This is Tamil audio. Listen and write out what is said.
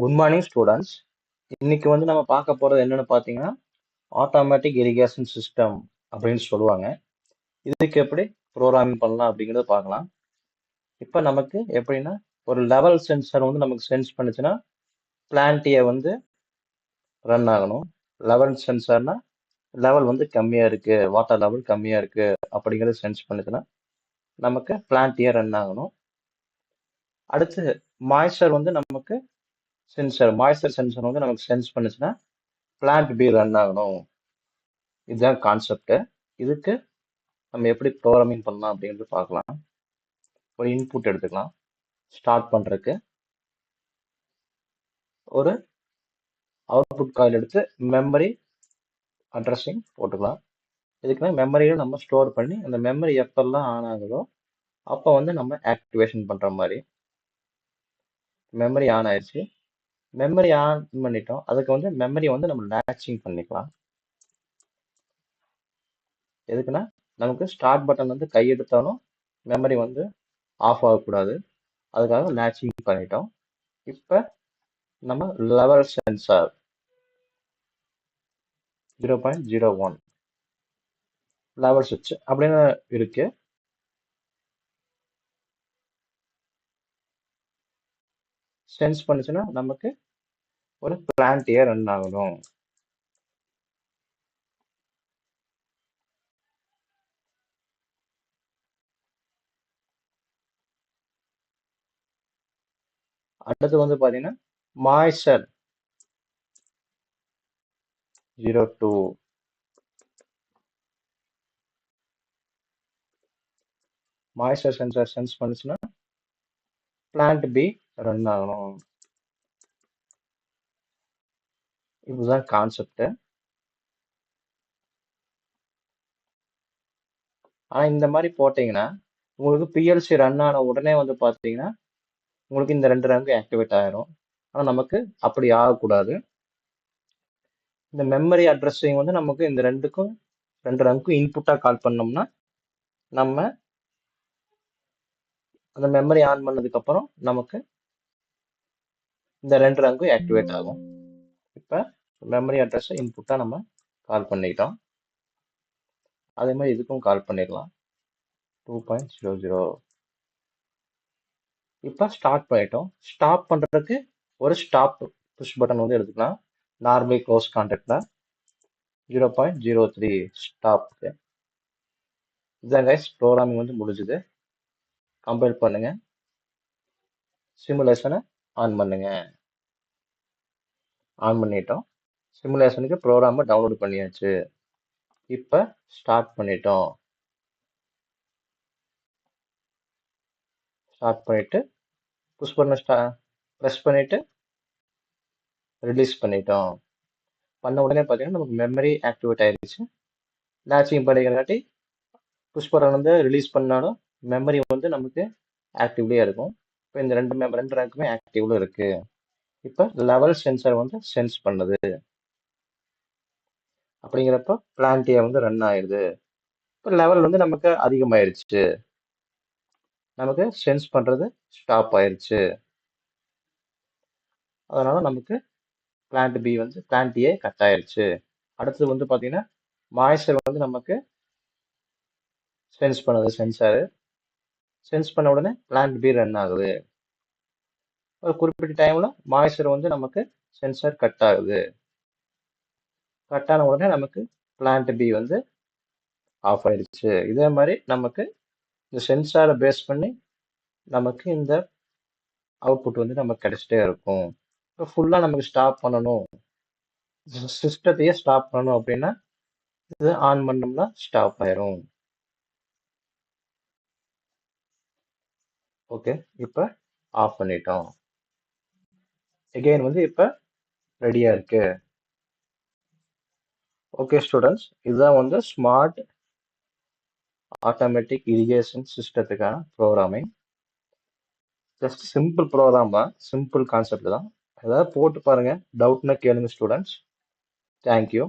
குட் மார்னிங் ஸ்டூடெண்ட்ஸ் இன்னைக்கு வந்து நம்ம பார்க்க போறது என்னன்னு பார்த்தீங்கன்னா ஆட்டோமேட்டிக் இரிகேஷன் சிஸ்டம் அப்படின்னு சொல்லுவாங்க. இதுக்கு எப்படி ப்ரோக்ராமிங் பண்ணலாம் அப்படிங்கிறத பார்க்கலாம். இப்போ நமக்கு எப்படின்னா ஒரு லெவல் சென்சர் வந்து நமக்கு சென்ஸ் பண்ணுச்சுன்னா பிளான்ட்டியை வந்து ரன் ஆகணும். லெவல் சென்சர்னா லெவல் வந்து கம்மியாக இருக்கு வாட்டர் லெவல் கம்மியாக இருக்கு அப்படிங்கிறத சென்ஸ் பண்ணுச்சுன்னா நமக்கு பிளான்ட்டியை ரன் ஆகணும். அடுத்து மாய்ச்சர் வந்து நமக்கு சென்சர் மாய்ஸ்டர் சென்சர் வந்து நமக்கு சென்ஸ் பண்ணுச்சுன்னா பிளான்ட் பி ரன் ஆகணும். இதுதான் கான்செப்ட் இதுக்கு நம்ம எப்படி ப்ரோக்ராமிங் பண்ணலாம் அப்படின்றது பார்க்கலாம். ஒரு இன்புட் எடுத்துக்கலாம். ஸ்டார்ட் பண்ணுறதுக்கு ஒரு அவுட்புட் காயில் எடுத்து மெமரி அட்ரஸிங் போட்டுக்கலாம். இதுக்குன்னா மெமரியில் நம்ம ஸ்டோர் பண்ணி அந்த மெமரி எப்பெல்லாம் ஆன் ஆகுதோ அப்போ வந்து நம்ம ஆக்டிவேஷன் பண்ணுற மாதிரி. மெமரி ஆன் ஆயிடுச்சு. மெமரி ஆன் பண்ணிட்டோம். அதுக்கு வந்து மெமரி வந்து நம்ம லேட்சிங் பண்ணிக்கலாம். எதுக்குன்னா நமக்கு ஸ்டார்ட் பட்டன் வந்து கையெடுத்தாலும் மெமரி வந்து ஆஃப் ஆகக்கூடாது. அதுக்காக லேட்சிங் பண்ணிட்டோம். இப்போ நம்ம level sensor zero point zero one level சுவிட்ச் அப்படின்னு இருக்கு. சென்ஸ் பண்ணுச்சுன்னா நமக்கு ஒரு பிளான்ட்டியே ரன் ஆகணும். அடுத்து வந்து பார்த்தீங்கன்னா moisture zero two moisture sensor sense பண்ணுச்சுன்னா பிளான்ட் பி ரன் ஆகணும். இதுதான் கான்செப்ட் ஆனால் இந்த மாதிரி போட்டிங்கன்னா உங்களுக்கு பிஎல்சி ரன் ஆன உடனே வந்து பார்த்தீங்கன்னா உங்களுக்கு இந்த ரெண்டு ரங்கு ஆக்டிவேட் ஆயிரும். ஆனால் நமக்கு அப்படி ஆகக்கூடாது. இந்த மெமரி அட்ரஸிங் வந்து நமக்கு இந்த ரெண்டுக்கும் ரெண்டு ரங்குக்கும் இன்புட்டாக கால் பண்ணோம்னா நம்ம அந்த மெமரி ஆன் பண்ணதுக்கப்புறம் நமக்கு இந்த ரெண்டு ரங்கும் ஆக்டிவேட் ஆகும். இப்போ மெமரி அட்ரஸை இன்புட்டாக நம்ம கால் பண்ணிக்கிட்டோம். அதே மாதிரி இதுக்கும் கால் பண்ணிடலாம். டூ பாயிண்ட் ஜீரோ ஜீரோ இப்போ ஸ்டார்ட் பண்ணிட்டோம். ஸ்டாப் பண்ணுறதுக்கு ஒரு ஸ்டாப் புஷ் பட்டன் வந்து எடுத்துக்கலாம். நார்மலி க்ளோஸ் கான்டாக்டில் ஜீரோ பாயிண்ட் ஜீரோ த்ரீ ஸ்டாப்க்கு இதுதான் கைஸ் ப்ரோக்ராமிங் வந்து முடிஞ்சுது. கம்பைல் பண்ணுங்கள் சிமுலேஷனை ஆன் பண்ணுங்கள் ஆன் பண்ணிட்டோம். சிமுலேஷனுக்கு ப்ரோக்ராமை டவுன்லோட் பண்ணியாச்சு. இப்போ ஸ்டார்ட் பண்ணிட்டோம். ஸ்டார்ட் பண்ணிட்டு புஷ் பண்ண ஸ்டா ப்ரெஸ் பண்ணிட்டு ரிலீஸ் பண்ணிட்டோம். பண்ண உடனே பார்த்தீங்கன்னா நமக்கு மெமரி ஆக்டிவேட் ஆயிடுச்சு லேச்சிங் பண்ணிக்கிறாட்டி புஷ் பட்டன் வந்து ரிலீஸ் பண்ணாலும் மெமரி வந்து நமக்கு ஆக்டிவ்லேயே இருக்கும். இப்போ இந்த ரெண்டு மெம் ரெண்டு ரேங்க்குமே ஆக்டிவ்ல இருக்குது இப்போ லெவல் சென்சர் வந்து சென்ஸ் பண்ணுது. அப்படிங்கிறப்ப பிளான்டியா வந்து ரன் ஆயிடுது. இப்போ லெவல் வந்து நமக்கு அதிகமாயிருச்சு. நமக்கு சென்ஸ் பண்ணுறது ஸ்டாப் ஆயிடுச்சு அதனால நமக்கு பிளான்ட் பி வந்து பிளான்ட் ஏ கட் ஆயிடுச்சு அடுத்தது வந்து பார்த்தீங்கன்னா மாய்ச்சர் வந்து நமக்கு சென்ஸ் பண்ணுது சென்சாரு சென்ஸ் பண்ண உடனே பிளான்ட் பி ரன் ஆகுது. ஒரு குறிப்பிட்ட டைமில் மாய்ஸ்சர் வந்து நமக்கு சென்சார் கட் ஆகுது. கட் ஆன உடனே நமக்கு பிளான்ட் பி வந்து ஆஃப் ஆயிடுச்சு. இதே மாதிரி நமக்கு இந்த சென்சாரை பேஸ் பண்ணி நமக்கு இந்த அவுட்புட் வந்து நமக்கு கிடைச்சிட்டே இருக்கும். இப்போ ஃபுல்லாக நமக்கு ஸ்டாப் பண்ணணும். சிஸ்டத்தையே ஸ்டாப் பண்ணணும் அப்படின்னா இது ஆன் பண்ணோம்னா ஸ்டாப் ஆயிரும். ஓகே இப்போ ஆஃப் பண்ணிட்டோம். எகெயின் வந்து இப்போ ரெடியாக இருக்கு. ஓகே ஸ்டூடெண்ட்ஸ் இதுதான் வந்து ஸ்மார்ட் ஆட்டோமேட்டிக் இரிகேஷன் சிஸ்டத்துக்கான ப்ரோக்ராமிங் ஜஸ்ட் சிம்பிள் ப்ரோக்ராம் தான். சிம்பிள் கான்செப்ட் தான். ஏதாவது போட்டு பாருங்கள் டவுட்னா கேளுங்க ஸ்டூடெண்ட்ஸ் தேங்க்யூ